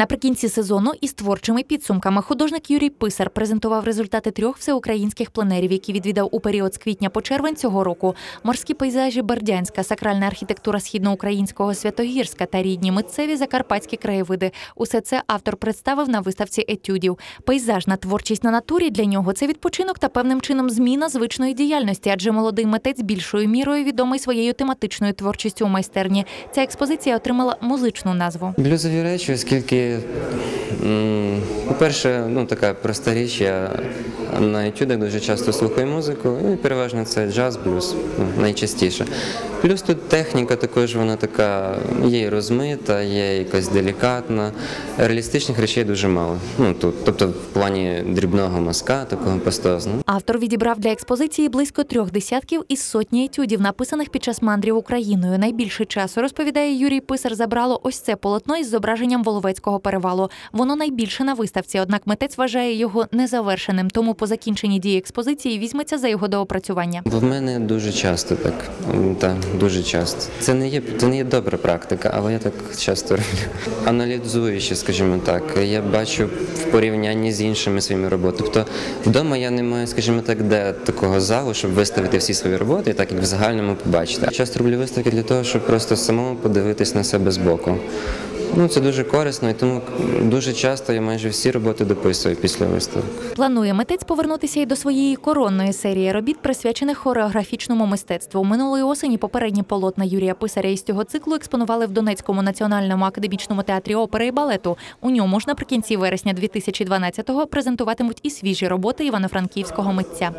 Наприкінці сезону із творчими підсумками художник Юрій Писар презентував результати трьох всеукраїнських пленерів, які відвідав у період з квітня по червень цього року. Морські пейзажі Бердянська, сакральна архітектура східноукраїнського Святогірська та рідні митцеві закарпатські краєвиди. Усе це автор представив на виставці етюдів. Пейзажна творчість на натурі для нього це відпочинок та певним чином зміна звичної діяльності, адже молодий митець більшою мірою відомий своєю тематичною творчістю у майстерні. Ця експозиція отримала музичну назву. Блюзові речі, оскільки, 嗯 по-перше, ну така проста річ, я на етюдах дуже часто слухаю музику, ну, і переважно це джаз, блюз, ну, найчастіше. Плюс тут техніка також вона така, є розмита, є якась делікатна. Реалістичних речей дуже мало. Ну, тут, тобто в плані дрібного мазка, такого пастозного. Автор відібрав для експозиції близько трьох десятків із сотні етюдів, написаних під час мандрів Україною. Найбільше часу розповідає Юрій Писар. Забрало ось це полотно із зображенням Воловецького перевалу. Воно найбільше на виставці, однак митець вважає його незавершеним. Тому по закінченні дії експозиції візьметься за його доопрацювання. В мене дуже часто так. Так, дуже часто. Це не є це не є добра практика, але я так часто роблю. Аналізуючи, скажімо так, я бачу в порівнянні з іншими своїми роботами. Тобто вдома я не маю, скажімо так, де такого залу, щоб виставити всі свої роботи, так як в загальному побачити. Часто роблю виставки для того, щоб просто самому подивитись на себе збоку. Ну це дуже корисно, і тому дуже часто я майже всі роботи дописую після виставок. Планує митець повернутися і до своєї коронної серії робіт, присвячених хореографічному мистецтву. Минулої осені попередні полотна Юрія Писаря із цього циклу експонували в Донецькому національному академічному театрі опери і балету. У ньому ж наприкінці вересня 2012-го презентуватимуть і свіжі роботи івано-франківського митця.